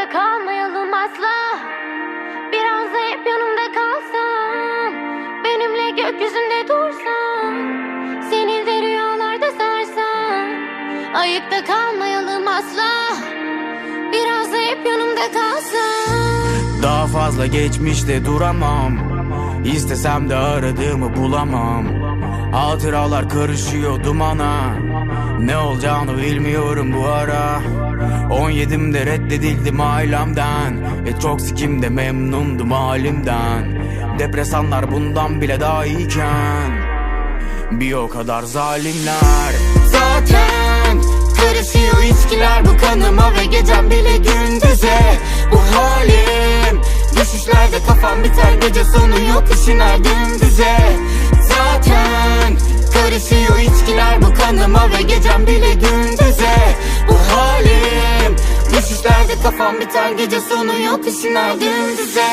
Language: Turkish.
Ayıkta kalmayalım asla. Biraz da hep yanımda kalsam Benimle gökyüzünde dursan. Seni de rüyalarda sarsam Ayıkta kalmayalım asla. Biraz da hep yanımda kalsam Daha fazla geçmişte duramam. İstesem de aradığımı bulamam. Hatıralar karışıyor dumana. Ne olacağını bilmiyorum bu ara 17'imde reddedildim ailemden. Ve çok sikimde memnundum halimden. Depresanlar bundan bile daha iyiken. Bir o kadar zalimler. Zaten karışıyor içkiler bu kanıma ve gecem bile gündüze. Bu halim düşüşlerde kafam biter gece sonu yok işin her dümdüze Zaten karışıyor içkiler bu kanıma ve gecem bile gündüze düşüşlerde kafam biter gece sonu yok işin her dümdüze